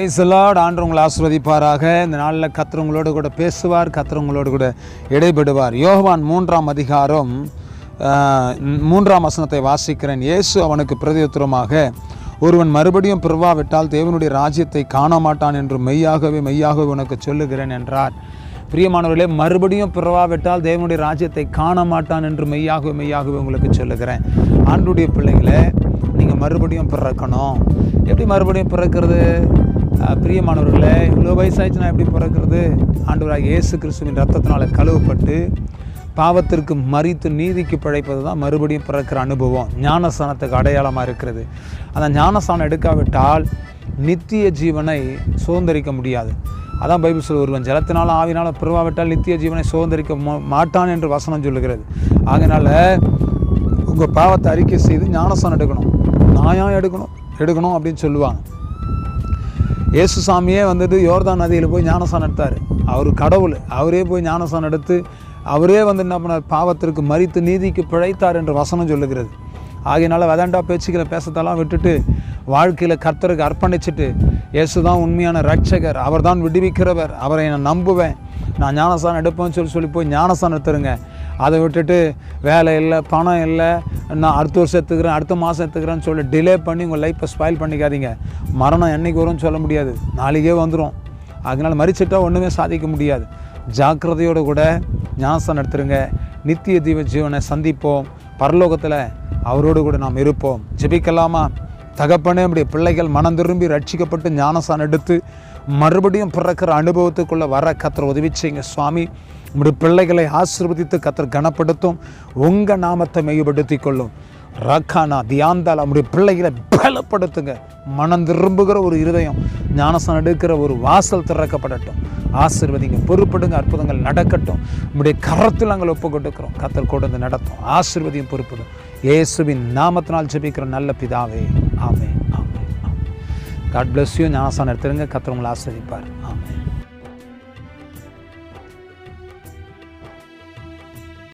பிரைசலாட் ஆண்டு உங்களை ஆசிர்வதிப்பாராக. இந்த நாளில் கத்துறவங்களோடு கூட பேசுவார் கத்துறவங்களோடு கூட இடைபெடுவார். யோகவான் மூன்றாம் அதிகாரம் மூன்றாம் வசனத்தை வாசிக்கிறேன். இயேசு அவனுக்கு பிரதியுத்தரமாக ஒருவன் மறுபடியும் பிறவாவிட்டால் தேவனுடைய ராஜ்யத்தை காண மாட்டான் என்று மெய்யாகவே மெய்யாகவே உனக்கு சொல்லுகிறேன் என்றார். பிரியமானவர்களே மறுபடியும் பிறவாவிட்டால் தேவனுடைய ராஜ்யத்தை காண மாட்டான் என்று மெய்யாகவே மெய்யாகவே உங்களுக்கு சொல்லுகிறேன். ஆண்டுடைய பிள்ளைகளை நீங்கள் மறுபடியும் பிறக்கணும். எப்படி மறுபடியும் பிறக்கிறது? பிரியமானவர்களே இவ்வளோ வயசாச்சுன்னா எப்படி பிறக்கிறது? ஆண்டவராக இயேசு கிறிஸ்துவின் ரத்தத்தினால் கழுவப்பட்டு பாவத்திற்கு மறித்து நீதிக்கு பிழைப்பது தான் மறுபடியும் பிறக்கிற அனுபவம். ஞானஸ்தானத்துக்கு அடையாளமாக இருக்கிறது. அந்த ஞானஸ்தானம் எடுக்காவிட்டால் நித்திய ஜீவனை சுதந்திரிக்க முடியாது. அதான் பைபிள் சொல்ல ஒருவன் ஜலத்தினாலும் ஆவினாலும் பிறவாவிட்டால் நித்திய ஜீவனை சுதந்திரிக்க மா- மாட்டான் என்று வசனம் சொல்லுகிறது. அதனால் உங்கள் பாவத்தை அறிக்கை செய்து ஞானஸ்தானம் எடுக்கணும். நாயா எடுக்கணும் எடுக்கணும் அப்படின்னு சொல்லுவாங்க. இயேசு சாமியே வந்துட்டு யோர்தான் நதியில் போய் ஞானசான் எடுத்தார். அவர் கடவுள். அவரே போய் ஞானசான் எடுத்து அவரே வந்து என்ன பண்ணார்? பாவத்திற்கு மறித்து நீதிக்கு பிழைத்தார் என்று வசனம் சொல்லுகிறது. ஆகையினால வேதாண்டா பேச்சுக்களை பேசத்தெல்லாம் விட்டுட்டு வாழ்க்கையில் கர்த்தருக்கு அர்ப்பணிச்சுட்டு இயேசு தான் உண்மையான ரட்சகர் அவர் தான் விடுவிக்கிறவர். அவரை நான் நம்புவேன். நான் ஞானசான் எடுப்பேன்னு சொல்லி சொல்லி போய் ஞானசான் எடுத்துருங்க. அதை விட்டுட்டு வேலை இல்லை பணம் இல்லை நான் அடுத்த வருஷம் எடுத்துக்கிறேன் அடுத்த மாதம் எடுத்துக்கிறேன்னு சொல்லி டிலே பண்ணி உங்கள் லைஃப்பை ஸ்பாயில் பண்ணிக்காதீங்க. மரணம் என்றைக்கு வரும்னு சொல்ல முடியாது. நாளைக்கே வந்துடும் அதனால் மறிச்சிட்டா ஒன்றுமே சாதிக்க முடியாது. ஜாக்கிரதையோடு கூட ஞாசம் நடத்துருங்க. நித்திய தீவ ஜீவனை சந்திப்போம். பரலோகத்தில் அவரோடு கூட நாம் இருப்போம். ஜெபிக்கலாமா? தகப்பனே நம்முடைய பிள்ளைகள் மனம் திரும்பி ரட்சிக்கப்பட்டு ஞானசான் எடுத்து மறுபடியும் பிறக்கிற அனுபவத்துக்குள்ளே வர கத்திர உதவி செய்யுங்க சுவாமி. உங்களுடைய பிள்ளைகளை ஆசிர்வதித்து கத்தர் கனப்படுத்தும். உங்கள் நாமத்தை மெய்ப்படுத்திக் கொள்ளும் ரக்கானா தியாந்தால் அவருடைய பிள்ளைகளை பலப்படுத்துங்க. மனம் திரும்புகிற ஒரு இருதயம் ஞானஸ்தானம் எடுக்கிற ஒரு வாசல் திறக்கப்படட்டும். ஆசீர்வதிங்க பொறுப்படுங்க அற்புதங்கள் நடக்கட்டும். உம்முடைய கரத்தில் நாங்கள் ஒப்பு கொடுக்கிறோம் கத்தர் கொண்டு வந்து நடத்தும். ஆசிர்வதியும் பொறுப்படும். இயேசுவின் நாமத்தினால் ஜெபிக்கிற நல்ல பிதாவே. ஆமே ஆமே ஆமே காட் பிளஸ் யூ ஞானஸ்தானம் எடுத்துருங்க. கத்தர் உங்களை ஆசீர்வதிப்பார். ஆமே